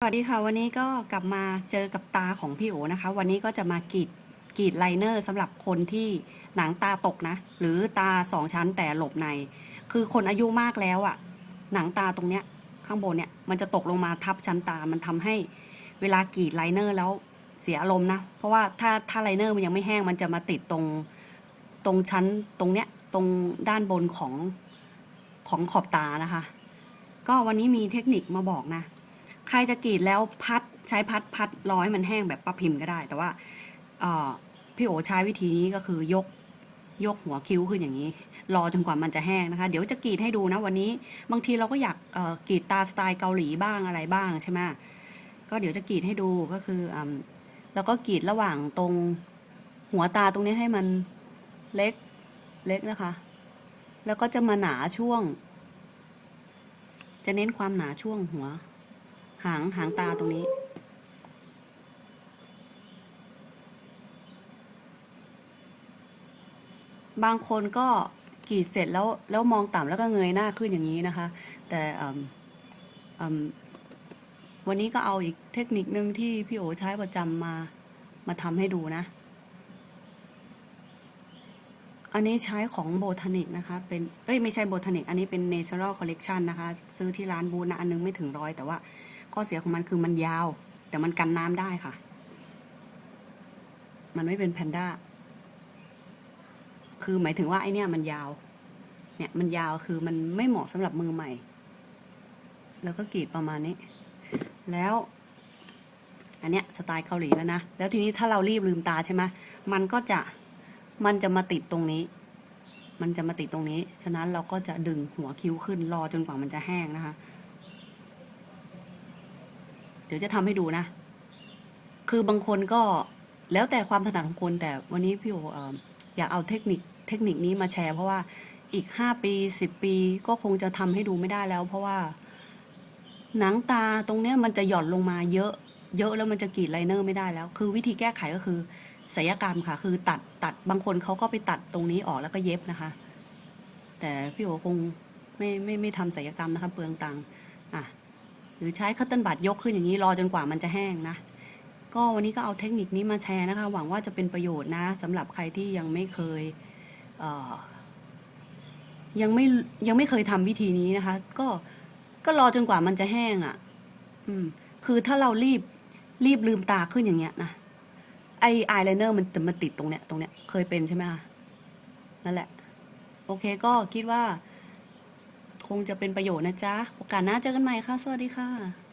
สวัสดีค่ะ วันนี้ก็กลับมาเจอกับตาของพี่โอนะคะ วันนี้ก็จะมากรีดกรีดไลเนอร์สำหรับคนที่หนังตาตกนะ หรือตาสองชั้นแต่หลบใน คือคนอายุมากแล้วอะ่ะ หนังตาตรงเนี้ยข้างบนเนี่ยมันจะตกลงมาทับชั้นตา มันทำให้เวลากรีดไลเนอร์แล้วเสียอารมณ์นะ เพราะว่าถ้าถ้าไลเนอร์มันยังไม่แห้งมันจะมาติดตรงตรงชั้นตรงเนี้ยตรงด้านบนของของขอบตานะคะ ก็วันนี้มีเทคนิคมาบอกนะ ใครจะกรีดแล้วพัดใช้พัดพัดรอให้มันแห้งแบบป้าพิมพ์ก็ได้ แต่ว่าพี่โอใช้วิธีนี้ก็คือยกยกหัวคิ้วขึ้นอย่างนี้ รอจนกว่ามันจะแห้งนะคะ เดี๋ยวจะกรีดให้ดูนะวันนี้ บางทีเราก็อยากกรีดตาสไตล์เกาหลีบ้างอะไรบ้างใช่ไหมก็เดี๋ยวจะกรีดให้ดูก็คืออแล้วก็กรีดระหว่างตรงหัวตาตรงนี้ให้มันเล็กเล็กนะคะ แล้วก็จะมาหนาช่วง จะเน้นความหนาช่วงหัว หางหางตาตรงนี้ บางคนก็กรีดเสร็จแล้วแล้วมองต่ำแล้วก็เงยหน้าขึ้นอย่างนี้นะคะ แต่วันนี้ก็เอาอีกเทคนิคนึงที่พี่โอใช้ประจำมามาทำให้ดูนะ อันนี้ใช้ของโบทานิกนะคะ เป็นเอ้ยไม่ใช่โบทานิก อันนี้เป็น Natural Collection นะคะ ซื้อที่ร้านบูนะอันนึงไม่ถึงร้อยแต่ว่า ข้อเสียของมันคือมันยาว แต่มันกันน้ำได้ค่ะ มันไม่เป็นแพนด้า คือหมายถึงว่าไอเนี่ยมันยาว เนี่ยมันยาวคือมันไม่เหมาะสำหรับมือใหม่ แล้วก็กรีดประมาณนี้ แล้วอันเนี้ยสไตล์เกาหลีแล้วนะ แล้วทีนี้ถ้าเรารีบลืมตาใช่ไหมมันก็จะ มันจะมาติดตรงนี้ มันจะมาติดตรงนี้ ฉะนั้นเราก็จะดึงหัวคิ้วขึ้นรอจนกว่ามันจะแห้งนะคะ เดี๋ยวจะทำให้ดูนะ คือบางคนก็แล้วแต่ความถนัดของคนแต่วันนี้พี่โออยากเอาเทคนิคเทคนิคนี้มาแชร์ เพราะว่าอีกห้าปีสิบปีก็คงจะทำให้ดูไม่ได้แล้ว เพราะว่า หนังตาตรงเนี้ยมันจะหย่อนลงมาเยอะ เยอะแล้วมันจะกรีดไลเนอร์ไม่ได้แล้ว คือวิธีแก้ไขก็คือศัลยกรรมค่ะ คือตัดตัดบางคนเขาก็ไปตัดตรงนี้ออกแล้วก็เย็บนะคะ แต่พี่โอคงไม่ไม่ไม่ทำศัลยกรรมนะคะเปลืองตังค์อะ หรือใช้คัตเติ้ลบัตยกขึ้นอย่างนี้รอจนกว่ามันจะแห้งนะ ก็วันนี้ก็เอาเทคนิคนี้มาแชร์นะคะ หวังว่าจะเป็นประโยชน์นะสำหรับใครที่ยังไม่เคยเยังไม่ยังไม่เคยทำวิธีนี้นะคะ ก็ก็รอจนกว่ามันจะแห้งอะ่ะ อืม คือถ้าเรารีบรีบลืมตาขึ้นอย่างเงี้ยนะไออายไลเนอร์มันจะมาติดตรงเนี้ยตรงเนี้ยเคยเป็นใช่ไหมคะนั่นแหละ โอเคก็คิดว่า งจะเป็นประโยชน์นะจ๊ะ โอกาสหน้าเจอกันใหม่ค่ะ สวัสดีค่ะ